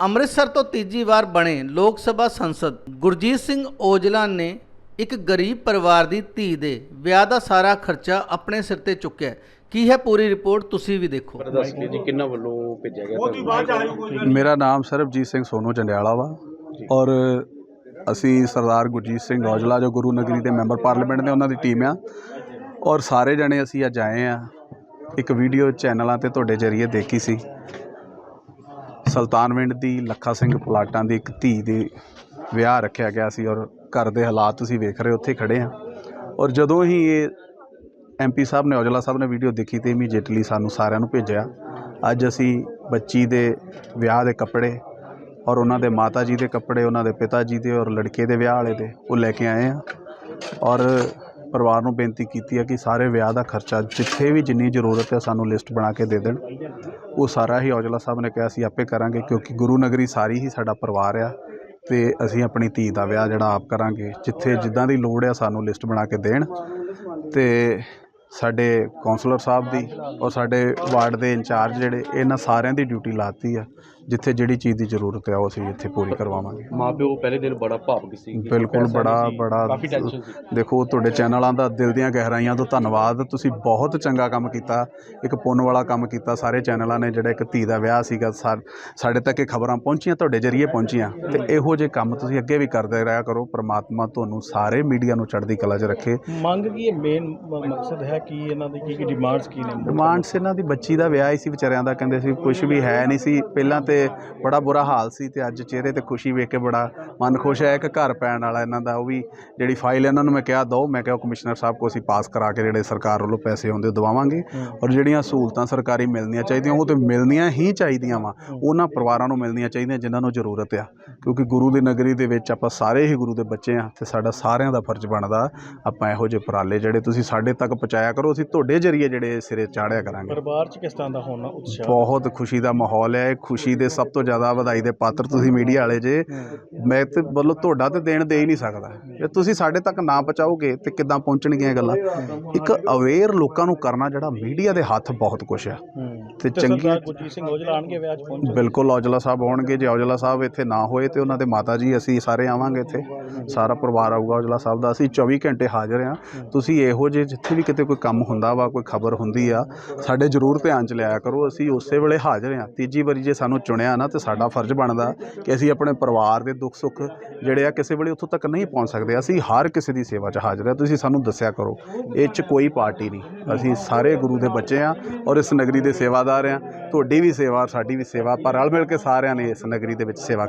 ਅੰਮ੍ਰਿਤਸਰ ਤੋਂ ਤੀਜੀ ਵਾਰ ਬਣੇ ਲੋਕ ਸਭਾ ਸੰਸਦ ਗੁਰਜੀਤ ਸਿੰਘ ਔਜਲਾ ਨੇ ਇੱਕ ਗਰੀਬ ਪਰਿਵਾਰ ਦੀ ਧੀ ਦੇ ਵਿਆਹ ਦਾ ਸਾਰਾ ਖਰਚਾ ਆਪਣੇ ਸਿਰ ਤੇ ਚੁੱਕਿਆ। ਕੀ ਹੈ ਪੂਰੀ ਰਿਪੋਰਟ? ਤੁਸੀਂ ਵੀ ਦੇਖੋ। ਜੀ ਕਿੰਨਾ ਵੱਲੋਂ ਭੇਜਿਆ ਗਿਆ ਤੁਹਾਨੂੰ? ਮੇਰਾ ਨਾਮ ਸਰਬਜੀਤ ਸਿੰਘ ਸੋਨੂ ਜੰਡਿਆਲਾ ਵਾ ਔਰ ਅਸੀਂ ਸਰਦਾਰ ਗੁਰਜੀਤ ਸਿੰਘ ਔਜਲਾ ਜੋ ਗੁਰੂ ਨਗਰੀ ਦੇ ਮੈਂਬਰ ਪਾਰਲੀਮੈਂਟ ਨੇ ਉਹਨਾਂ ਦੀ ਟੀਮ ਆ। ਔਰ ਸਾਰੇ ਜਣੇ ਅਸੀਂ ਅੱਜ ਆਏ ਆ। ਇੱਕ ਵੀਡੀਓ ਚੈਨਲਾਂ ਤੇ ਤੁਹਾਡੇ ਜਰੀਏ ਦੇਖੀ ਸੀ। ਸੁਲਤਾਨਵਿੰਡ ਦੀ ਲੱਖਾ ਸਿੰਘ ਪਲਾਟਾਂ ਦੀ ਇੱਕ ਧੀ ਦੇ ਵਿਆਹ ਰੱਖਿਆ ਗਿਆ ਸੀ ਔਰ ਘਰ ਦੇ ਹਾਲਾਤ ਤੁਸੀਂ ਵੇਖ ਰਹੇ ਹੋ, ਉੱਥੇ ਖੜੇ ਆ ਔਰ ਜਦੋਂ ਹੀ ਇਹ ਐਮਪੀ ਸਾਹਿਬ ਨੇ ਔਜਲਾ ਸਾਹਿਬ ਨੇ ਵੀਡੀਓ ਦੇਖੀ ਤੇ ਇਮੀਡੀਏਟਲੀ ਸਾਨੂੰ ਸਾਰਿਆਂ ਨੂੰ ਭੇਜਿਆ। ਅੱਜ ਅਸੀਂ ਬੱਚੀ ਦੇ ਵਿਆਹ ਦੇ ਕੱਪੜੇ ਔਰ ਉਹਨਾਂ ਦੇ ਮਾਤਾ ਜੀ ਦੇ ਕੱਪੜੇ ਉਹਨਾਂ ਦੇ ਪਿਤਾ ਜੀ ਦੇ ਔਰ ਲੜਕੇ ਦੇ ਵਿਆਹ ਵਾਲੇ ਦੇ ਉਹ ਲੈ ਕੇ ਆਏ ਆ ਔਰ ਪਰਿਵਾਰ ਨੂੰ ਬੇਨਤੀ ਕੀਤੀ ਹੈ ਕਿ ਸਾਰੇ ਵਿਆਹ ਦਾ ਖਰਚਾ ਜਿੱਥੇ ਵੀ ਜਿੰਨੀ ਜ਼ਰੂਰਤ ਹੈ ਸਾਨੂੰ ਲਿਸਟ ਬਣਾ ਕੇ ਦੇ ਦੇਣ। ਉਹ ਸਾਰਾ ਹੀ ਔਜਲਾ ਸਾਹਿਬ ਨੇ ਕਿਹਾ ਅਸੀਂ ਆਪੇ ਕਰਾਂਗੇ ਕਿਉਂਕਿ ਗੁਰੂ ਨਗਰੀ ਸਾਰੀ ਹੀ ਸਾਡਾ ਪਰਿਵਾਰ ਆ ਤੇ ਅਸੀਂ ਆਪਣੀ ਧੀ ਦਾ ਵਿਆਹ ਜਿਹੜਾ ਆਪ ਕਰਾਂਗੇ, ਜਿੱਥੇ ਜਿੱਦਾਂ ਦੀ ਲੋੜ ਆ ਸਾਨੂੰ ਲਿਸਟ ਬਣਾ ਕੇ ਦੇਣ ਤੇ ਸਾਡੇ ਕਾਉਂਸਲਰ ਸਾਹਿਬ ਦੀ ਔਰ ਸਾਡੇ ਵਾਰਡ ਦੇ ਇੰਚਾਰਜ ਜਿਹੜੇ ਇਹਨਾਂ ਸਾਰਿਆਂ ਦੀ ਡਿਊਟੀ ਲਾਤੀ ਆ ਜਿੱਥੇ ਜਿਹੜੀ ਚੀਜ਼ ਦੀ ਜ਼ਰੂਰਤ ਹੈ ਉਹ ਅਸੀਂ ਇੱਥੇ ਪੂਰੀ ਕਰਵਾਵਾਂਗੇ। ਮਾਪਿਓ ਪਹਿਲੇ ਦਿਨ ਬੜਾ ਭਾਵੁਕ ਸੀ ਬਿਲਕੁਲ ਬੜਾ ਬੜਾ ਦੇਖੋ ਤੁਹਾਡੇ ਚੈਨਲਾਂ ਦਾ ਦਿਲ ਦੀਆਂ ਗਹਿਰਾਈਆਂ ਤੋਂ ਧੰਨਵਾਦ ਤੁਸੀਂ ਬਹੁਤ ਚੰਗਾ ਕੰਮ ਕੀਤਾ ਇੱਕ ਪੁੰਨ ਵਾਲਾ ਕੰਮ ਕੀਤਾ ਸਾਰੇ ਚੈਨਲਾਂ ਨੇ ਜਿਹੜਾ ਇੱਕ ਧੀ ਦਾ ਵਿਆਹ ਸੀਗਾ ਸਾਡੇ ਤੱਕ ਇਹ ਖਬਰਾਂ ਪਹੁੰਚੀਆਂ ਤੁਹਾਡੇ ਜਰੀਏ ਪਹੁੰਚੀਆਂ ਤੇ ਇਹੋ ਜਿਹੇ ਕੰਮ ਤੁਸੀਂ ਅੱਗੇ ਵੀ ਕਰਦੇ ਰਿਹਾ ਕਰੋ ਪ੍ਰਮਾਤਮਾ ਤੁਹਾਨੂੰ ਸਾਰੇ ਮੀਡੀਆ ਨੂੰ ਚੜ੍ਹਦੀ ਕਲਾ 'ਚ ਰੱਖੇ। ਮੰਗ ਕੀ ਮੇਨ ਮਕਸਦ ਹੈ ਕੀ ਇਹਨਾਂ ਦੀ ਕੀ ਕੀ ਡਿਮਾਂਡਸ ਕੀ ਨੇ? ਡਿਮਾਂਡਸ ਇਹਨਾਂ ਦੀ ਬੱਚੀ ਦਾ ਵਿਆਹ ਹੀ ਸੀ ਵਿਚਾਰਿਆਂ ਦਾ ਕਹਿੰਦੇ ਸੀ ਕੁਝ ਵੀ ਹੈ ਨਹੀਂ ਸੀ। ਪਹਿਲਾਂ ਤੇ ਬੜਾ ਬੁਰਾ ਹਾਲ ਸੀ ਤੇ ਅੱਜ ਚਿਹਰੇ ਤੇ ਖੁਸ਼ੀ ਵੇਖ ਕੇ ਬੜਾ ਮਨ ਖੁਸ਼ ਹੈ ਇੱਕ ਘਰ ਪੈਣ ਵਾਲਾ ਇਹਨਾਂ ਦਾ ਉਹ ਵੀ ਜਿਹੜੀ ਫਾਈਲ ਇਹਨਾਂ ਨੂੰ ਮੈਂ ਕਿਹਾ ਦੋ। ਮੈਂ ਕਿਹਾ ਕਮਿਸ਼ਨਰ ਸਾਹਿਬ ਕੋ ਅਸੀਂ ਪਾਸ ਕਰਾ ਕੇ ਜਿਹੜੇ ਸਰਕਾਰ ਵੱਲੋਂ ਪੈਸੇ ਆਉਂਦੇ ਉਹ ਦਵਾਵਾਂਗੇ। ਔਰ ਜਿਹੜੀਆਂ ਸਹੂਲਤਾਂ ਸਰਕਾਰੀ ਮਿਲਣੀਆਂ ਚਾਹੀਦੀਆਂ ਉਹ ਤੇ ਮਿਲਣੀਆਂ ਹੀ ਚਾਹੀਦੀਆਂ ਵਾ। ਉਹਨਾਂ ਪਰਿਵਾਰਾਂ ਨੂੰ ਮਿਲਣੀਆਂ ਚਾਹੀਦੀਆਂ ਜਿਨ੍ਹਾਂ ਨੂੰ ਜ਼ਰੂਰਤ ਆ। ਕਿਉਂਕਿ ਗੁਰੂ ਦੀ ਨਗਰੀ ਦੇ ਵਿੱਚ ਆਪਾਂ ਸਾਰੇ ਹੀ ਗੁਰੂ ਦੇ ਬੱਚੇ ਆ ਤੇ ਸਾਡਾ ਸਾਰਿਆਂ ਦਾ ਫਰਜ਼ ਬਣਦਾ ਆਪਾਂ ਇਹੋ ਜਿਹੇ ਉਪਰਾਲੇ ਜਿਹੜੇ ਤੁਸੀਂ ਸਾਡੇ ਤੱਕ ਪਹੁੰਚਾਇਆ ਕਰੋ ਅਸੀਂ ਤੁਹਾਡੇ ਜਰੀਏ ਜਿਹੜੇ ਸਿਰੇ ਚਾੜਿਆ ਕਰਾਂਗੇ। ਪਰਿਵਾਰ ਚ ਕਿਸ ਤਰ੍ਹਾਂ ਦਾ ਹੋਣਾ ਉਤਸ਼ਾਹ? ਬਹੁਤ ਖੁਸ਼ੀ ਦਾ ਮਾਹੌਲ ਹੈ ਖੁਸ਼ੀ ਦੇ ਸਭ ਤੋਂ ਜ਼ਿਆਦਾ ਵਧਾਈ ਦੇ ਪਾਤਰ ਤੁਸੀਂ ਮੀਡੀਆ ਵਾਲੇ ਜੇ। ਮੈਂ ਤੇ ਵੱਲੋਂ ਤੁਹਾਡਾ ਤੇ ਦੇਣ ਦੇ ਹੀ ਨਹੀਂ ਸਕਦਾ। ਜੇ ਤੁਸੀਂ ਸਾਡੇ ਤੱਕ ਨਾ ਪਹੁੰਚਾਓਗੇ ਤੇ ਕਿੱਦਾਂ ਪਹੁੰਚਣਗੀਆਂ ਗੱਲਾਂ? ਇੱਕ ਅਵੇਅਰ ਲੋਕਾਂ ਨੂੰ ਕਰਨਾ ਜਿਹੜਾ ਮੀਡੀਆ ਦੇ ਹੱਥ ਬਹੁਤ ਕੁਛ ਆ। ਤੇ ਚੰਗੀ ਗੁਰਜੀਤ ਸਿੰਘ ਔਜਲਾ ਆਣਗੇ ਵਿਆਹ ਚ ਪਹੁੰਚ ਬਿਲਕੁਲ ਔਜਲਾ ਸਾਹਿਬ ਆਉਣਗੇ। ਜੇ ਔਜਲਾ ਸਾਹਿਬ ਇੱਥੇ ਨਾ ਹੋਏ ਤੇ ਉਹਨਾਂ ਦੇ ਮਾਤਾ ਜੀ ਅਸੀਂ ਸਾਰੇ ਆਵਾਂਗੇ ਇੱਥੇ। ਸਾਰਾ ਪਰਿਵਾਰ ਆਊਗਾ ਔਜਲਾ ਸਾਹਿਬ ਦਾ। ਅਸੀਂ 24 ਘੰਟੇ ਹਾਜ਼ਰ ਆ ਤੁਸੀਂ ਇਹੋ ਜਿਹੇ ਜਿੱਥੇ ਵੀ ਕਿਤੇ ਕੋਈ ਕੰਮ ਹੁੰਦਾ ਵਾ, ਕੋਈ ਖਬਰ ਹੁੰਦੀ ਆ, ਸਾਡੇ ਜ਼ਰੂਰ ਧਿਆਨ ਚ ਲਿਆਇਆ ਕਰੋ। ਅਸੀਂ ਉਸੇ ਵੇਲੇ ਹਾਜ਼ਰ ਹਾਂ। ਤੀਜੀ ਵਾਰੀ ਜੇ ਸਾਨੂੰ ਚੁਣਿਆ ਨਾ, ਤੇ ਸਾਡਾ ਫਰਜ਼ ਬਣਦਾ ਕਿ ਅਸੀਂ ਆਪਣੇ ਪਰਿਵਾਰ ਦੇ ਦੁੱਖ ਸੁੱਖ ਜਿਹੜੇ ਆ ਕਿਸੇ ਵੇਲੇ ਉੱਥੋਂ ਤੱਕ ਨਹੀਂ ਪਹੁੰਚ ਸਕਦੇ। ਅਸੀਂ ਹਰ ਕਿਸੇ ਦੀ ਸੇਵਾ 'ਚ ਹਾਜ਼ਰ ਹਾਂ। ਤੁਸੀਂ ਸਾਨੂੰ ਦੱਸਿਆ ਕਰੋ, ਇਹ 'ਚ ਕੋਈ ਪਾਰਟੀ ਨਹੀਂ। ਅਸੀਂ ਸਾਰੇ ਗੁਰੂ ਦੇ ਬੱਚੇ ਆ ਔਰ ਇਸ ਨਗਰੀ ਦੇ ਸੇਵਾਦਾਰ ਆ ਤੁਹਾਡੀ ਵੀ ਸੇਵਾ, ਸਾਡੀ ਵੀ ਸੇਵਾ, ਪਰ ਰਲ ਮਿਲ ਕੇ ਸਾਰਿਆਂ ਨੇ ਇਸ ਨਗਰੀ ਦੇ ਵਿੱਚ ਸੇਵਾ